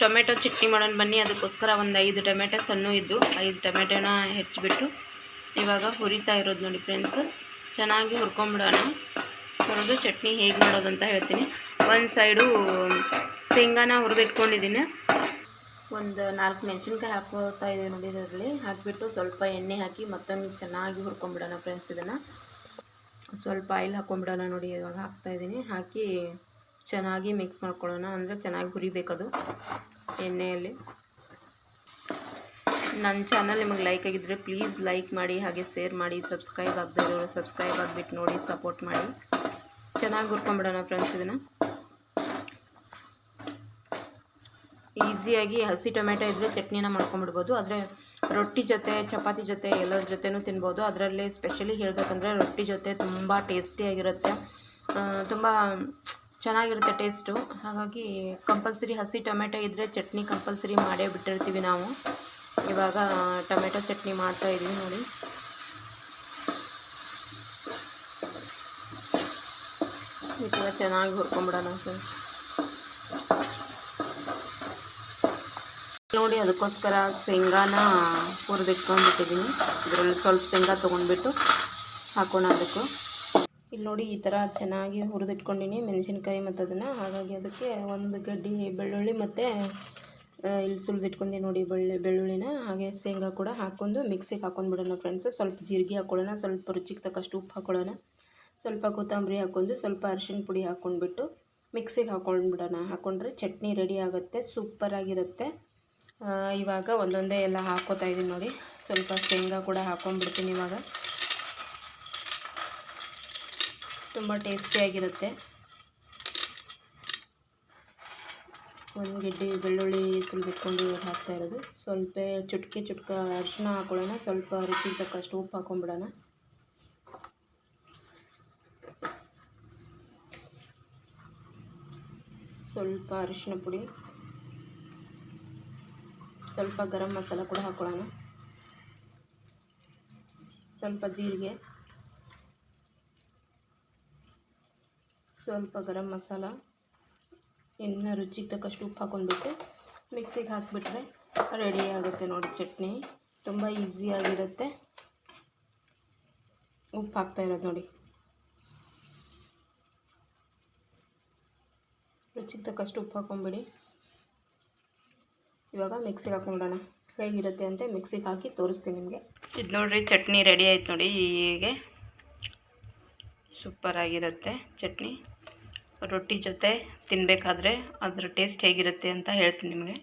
Tomato chutney ಮಾಡೋಣ ಬನ್ನಿ. ಅದಕ್ಕೋಸ್ಕರ ಒಂದು ಐದು ಟೊಮೆಟೊ ಸಣ್ಣ ಇದ್ದು ಐದು ಟೊಮೆಟೊನ ಹೆಚ್ಚಿಬಿಟ್ಟು ಇವಾಗ ಹುರಿತಾ ಇರೋದು ನೋಡಿ ಫ್ರೆಂಡ್ಸ್. ಚೆನ್ನಾಗಿ ಹುರ್ಕೊಂಬಿಡೋಣ. ಹುರಿದು ಚಟ್ನಿ ಹೇಗೆ ಮಾಡೋದು ಅಂತ ಹೇಳ್ತೀನಿ. ಒಂದು ಸೈಡು ಶೇಂಗಾನ ಹುರಿದಿಟ್ಕೊಂಡಿದ್ದೀನಿ. ಒಂದು ನಾಲ್ಕು ಮೆಣಸಿನ್ಕಾಯಿ ಹಾಕೋತಾ ಇದೆ ನೋಡಿ ಇದರಲ್ಲಿ. ಹಾಕಿಬಿಟ್ಟು ಸ್ವಲ್ಪ ಎಣ್ಣೆ ಹಾಕಿ ಮತ್ತೊಮ್ಮೆ ಚೆನ್ನಾಗಿ ಹುರ್ಕೊಂಬಿಡೋಣ ಫ್ರೆಂಡ್ಸ್ ಇದನ್ನು. ಸ್ವಲ್ಪ ಆಯಿಲ್ ಹಾಕ್ಕೊಂಬಿಡೋಣ ನೋಡಿ ಇವಾಗ ಹಾಕ್ತಾಯಿದ್ದೀನಿ ಹಾಕಿ ಚೆನ್ನಾಗಿ ಮಿಕ್ಸ್ ಮಾಡ್ಕೊಳ್ಳೋಣ. ಅಂದರೆ ಚೆನ್ನಾಗಿ ಹುರಿಬೇಕದು ಎಣ್ಣೆಯಲ್ಲಿ. ನನ್ನ ಚಾನಲ್ ನಿಮಗೆ ಲೈಕ್ ಆಗಿದ್ದರೆ ಪ್ಲೀಸ್ ಲೈಕ್ ಮಾಡಿ, ಹಾಗೆ ಶೇರ್ ಮಾಡಿ ಸಬ್ಸ್ಕ್ರೈಬ್ ಆಗದಿರೋರು ಸಬ್ಸ್ಕ್ರೈಬ್ ಆಗಿಬಿಟ್ಟು ನೋಡಿ ಸಪೋರ್ಟ್ ಮಾಡಿ. ಚೆನ್ನಾಗಿ ಹುರ್ಕೊಂಬಿಡೋಣ ಫ್ರೆಂಡ್ಸ್ ಇದನ್ನು. ಈಸಿಯಾಗಿ ಹಸಿ ಟೊಮೆಟೊ ಇದ್ದರೆ ಚಟ್ನಿನ ಮಾಡ್ಕೊಂಬಿಡ್ಬೋದು. ಆದರೆ ರೊಟ್ಟಿ ಜೊತೆ, ಚಪಾತಿ ಜೊತೆ ಎಲ್ಲರ ಜೊತೆನೂ ತಿನ್ಬೋದು. ಅದರಲ್ಲಿ ಸ್ಪೆಷಲಿ ಹೇಳಬೇಕಂದ್ರೆ ರೊಟ್ಟಿ ಜೊತೆ ತುಂಬ ಟೇಸ್ಟಿಯಾಗಿರುತ್ತೆ ತುಂಬ ಚೆನ್ನಾಗಿರುತ್ತೆ ಟೇಸ್ಟು. ಹಾಗಾಗಿ ಕಂಪಲ್ಸರಿ ಹಸಿ ಟೊಮೆಟೊ ಇದ್ದರೆ ಚಟ್ನಿ ಕಂಪಲ್ಸರಿ ಮಾಡೇ ಬಿಟ್ಟಿರ್ತೀವಿ ನಾವು. ಇವಾಗ ಟೊಮೆಟೊ ಚಟ್ನಿ ಮಾಡ್ತಾ ಇದ್ದೀವಿ ನೋಡಿ. ಥರ ಚೆನ್ನಾಗಿ ಹುರ್ಕೊಂಬಿಡೋಣ ಸರ್ ನೋಡಿ, ಅದಕ್ಕೋಸ್ಕರ ಶೇಂಗಾನ ಹುರಿದಿಟ್ಕೊಂಡ್ಬಿಟ್ಟಿದ್ದೀನಿ ಇದರಲ್ಲಿ ಸ್ವಲ್ಪ ಶೇಂಗಾ ತೊಗೊಂಡ್ಬಿಟ್ಟು ಹಾಕೋಣ ಅದಕ್ಕೂ. ಇಲ್ಲಿ ನೋಡಿ ಈ ಥರ ಚೆನ್ನಾಗಿ ಹುರಿದಿಟ್ಕೊಂಡಿನಿ, ಮೆಣಸಿನ್ಕಾಯಿ ಮತ್ತು ಅದನ್ನು. ಹಾಗಾಗಿ ಅದಕ್ಕೆ ಒಂದು ಗಡ್ಡಿ ಬೆಳ್ಳುಳ್ಳಿ ಮತ್ತು ಇಲ್ಲಿ ಸುಲಿದಿಟ್ಕೊಂಡಿ ನೋಡಿ ಬೆಳ್ಳಿ, ಬೆಳ್ಳುಳ್ಳಿನ. ಹಾಗೆ ಶೇಂಗಾ ಕೂಡ ಹಾಕ್ಕೊಂಡು ಮಿಕ್ಸಿಗೆ ಹಾಕೊಂಡ್ಬಿಡೋಣ ಫ್ರೆಂಡ್ಸ್ ಸ್ವಲ್ಪ ಜೀರಿಗೆ ಹಾಕ್ಕೊಳ್ಳೋಣ ಸ್ವಲ್ಪ ರುಚಿಗೆ ತಕ್ಕಷ್ಟು ಉಪ್ಪು ಹಾಕ್ಕೊಳ್ಳೋಣ ಸ್ವಲ್ಪ ಕೊತ್ತಂಬರಿ ಹಾಕ್ಕೊಂಡು, ಸ್ವಲ್ಪ ಅರಿಶಿನ ಪುಡಿ ಹಾಕ್ಕೊಂಡ್ಬಿಟ್ಟು ಮಿಕ್ಸಿಗೆ ಹಾಕ್ಕೊಂಡ್ಬಿಡೋಣ ಹಾಕ್ಕೊಂಡ್ರೆ ಚಟ್ನಿ ರೆಡಿ ಆಗುತ್ತೆ ಸೂಪರಾಗಿರುತ್ತೆ ಇವಾಗ ಒಂದೊಂದೇ ಎಲ್ಲ ಹಾಕ್ಕೋತಾ ಇದ್ದೀನಿ ನೋಡಿ. ಸ್ವಲ್ಪ ಶೇಂಗಾ ಕೂಡ ಹಾಕ್ಕೊಂಡ್ಬಿಡ್ತೀನಿ ಇವಾಗ. ತುಂಬ ಟೇಸ್ಟಿಯಾಗಿರುತ್ತೆ ಒಂದು ಗೆಡ್ಡೆ ಬೆಳ್ಳುಳ್ಳಿ ಸುಲಿದಿಟ್ಕೊಂಡು ಹಾಕ್ತಾ ಇರೋದು. ಸ್ವಲ್ಪ ಚುಟ್ಕಿ ಚುಟ್ಕ ಅರಿಶಿನ ಹಾಕೊಳ್ಳೋಣ. ಸ್ವಲ್ಪ ರುಚಿಗೆ ತಕ್ಕಷ್ಟು ಉಪ್ಪು ಹಾಕೊಂಡ್ಬಿಡೋಣ. ಸ್ವಲ್ಪ ಅರಿಶಿನ ಪುಡಿ. ಸ್ವಲ್ಪ ಗರಂ ಮಸಾಲ ಕೂಡ ಹಾಕೊಳ್ಳೋಣ. ಸ್ವಲ್ಪ ಜೀರಿಗೆ. ಸ್ವಲ್ಪ ಗರಂ ಮಸಾಲ ಇನ್ನು ರುಚಿಗೆ ತಕ್ಕಷ್ಟು ಉಪ್ಪು ಹಾಕೊಂಡ್ಬಿಟ್ಟು ಮಿಕ್ಸಿಗೆ ಹಾಕಿಬಿಟ್ರೆ ರೆಡಿ ಆಗುತ್ತೆ ನೋಡಿ ಚಟ್ನಿ. ತುಂಬ ಈಸಿಯಾಗಿರುತ್ತೆ ಉಪ್ಪು ಹಾಕ್ತಾ ಇರೋದು ನೋಡಿ. ರುಚಿಗೆ ತಕ್ಕಷ್ಟು ಉಪ್ಪು ಹಾಕೊಂಬಿಡಿ. ಇವಾಗ ಮಿಕ್ಸಿಗೆ ಹಾಕೊಂಬಿಡೋಣ. ಹೇಗಿರುತ್ತೆ ಅಂತ ಮಿಕ್ಸಿಗೆ ಹಾಕಿ ತೋರಿಸ್ತೀನಿ ನಿಮಗೆ. ಇದು ನೋಡಿರಿ ಚಟ್ನಿ ರೆಡಿ ಆಯ್ತು ನೋಡಿ, ಹೀಗೆ. ಸೂಪರಾಗಿರುತ್ತೆ ಚಟ್ನಿ. ರೊಟ್ಟಿ ಜೊತೆ ತಿನ್ನಬೇಕಾದ್ರೆ ಅದ್ರ ಟೇಸ್ಟ್ ಹೇಗಿರುತ್ತೆ ಅಂತ ಹೇಳ್ತೀನಿ ನಿಮಗೆ.